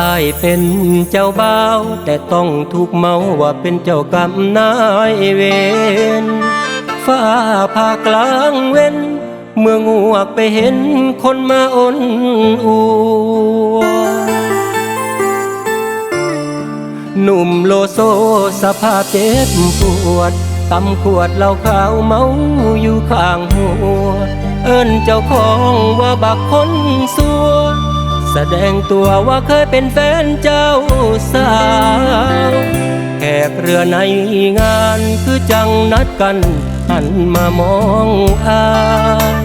อายเป็นเจ้าบ่าวแต่ต้องถูกเมาว่าเป็นเจ้ากรรมนายเวรฟ้าผ่ากลางเว้น เมื่องวกไปเห็นคนมาอ้นอัวหนุ่มโลโซสภาพเจ็บปวดตำขวดเหล้าขาวเมาอยู่ข้างหัว เอิ้นเจ้าของว่าบักคนสัว แสดงตัวว่าเคยเป็นแฟนเจ้าสาวแขกเรือในงานคือจังนัดกัน หันมามองอาย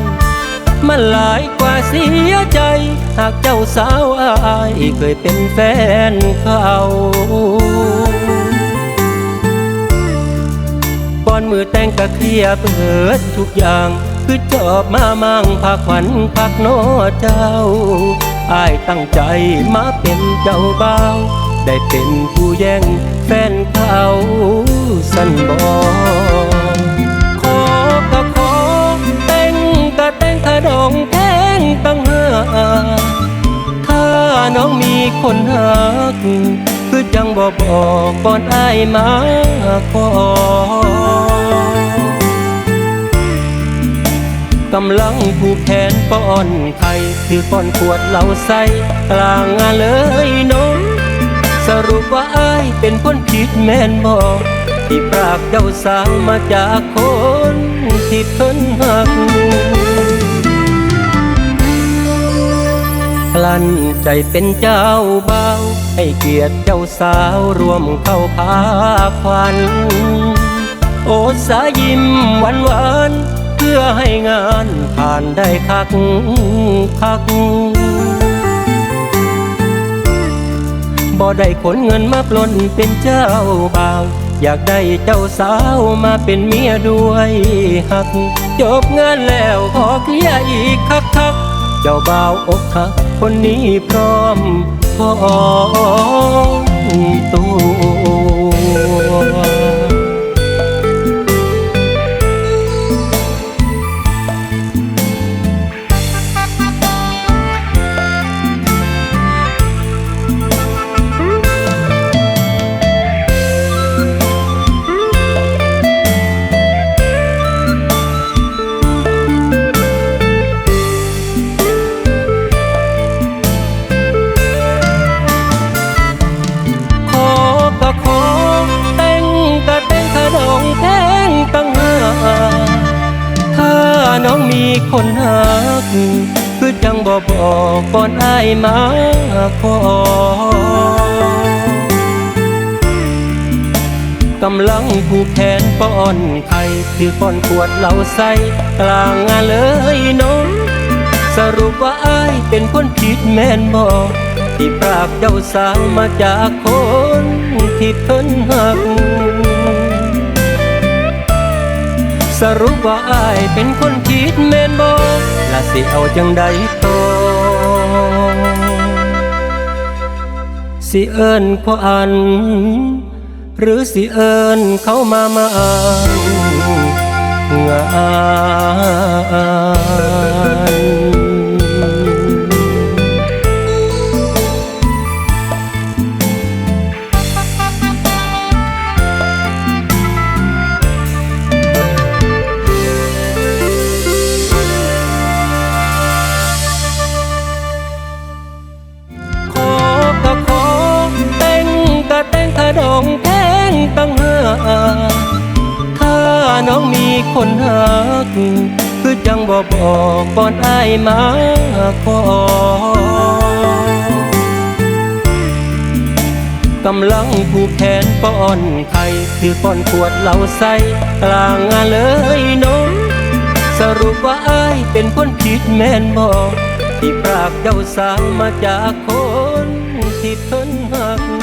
มันหลายกว่าเสียใจ หากเจ้าสาวอายเคยเป็นแฟนเขาก่อนมือแต่งก็เคลียเปิดทุกอย่าง คือจอบมามั่งพักขวัญพักโนอเจ้าอายตั้งใจมาเป็นเจ้าบ่าว ได้เป็นผู้แย่งแฟนเขาสันบอขอก็ขอแต่งก็แต่งถ้าดองแพงตั้งหาถ้าน้องมีคนหัก คือจังบ่บอกก่อนอายมาขอ กำลังผูกแขนป้อนไข่คือป้อนขวดเหล้าใส่กลางงานเลยน้องสรุปว่าอายเป็นคนผิดแม่นบอกที่ปรากเจ้าสาวมาจากคนที่เพิ่นหักพลันใจเป็นเจ้าบ่าวให้เกียรติเจ้าสาวรวมเข้าพาควัน โอสายิ้มหวานหวาน พื่อให้งานผ่านได้คักคักบ่ได้ขนเงินมาปล้นเป็นเจ้าบ่าว อยากได้เจ้าสาวมาเป็นเมียด้วยหัก จบงานแล้วขอเคลียร์อีกคักคักเจ้าบ่าวอกหักคนนี้พร้อมพร้อมตัว บ่บอกก่อนอายมาขอกำลังผูกแขนป้อนไข่คือป้อนขวดเหล้าใส่กลางงานเลยน้องสรุปว่าอายเป็นคนผิดแม่นบอกที่ปรากเจ้าสาวมาจากคนที่เพิ่นหักสรุปว่าอายเป็นคนผิดแม่นบอกและสิเอาจังใดต่ สิเอิ้นขวอัน หรือสิเอิญเขามามาอ่าน ถ้าดองแพงตั้งหากถ้าน้องมีคนหัก คือจังบ่บอกก่อนอายมาขอกำลังผูกแขนป้อนไข่คือป้อนขวดเหล้าใส่กลางงานเลยน้องสรุปว่าอายเป็นคนผิดแม่นบอกที่ปรากเจ้าสาวมาจากคนที่เพิ่นหัก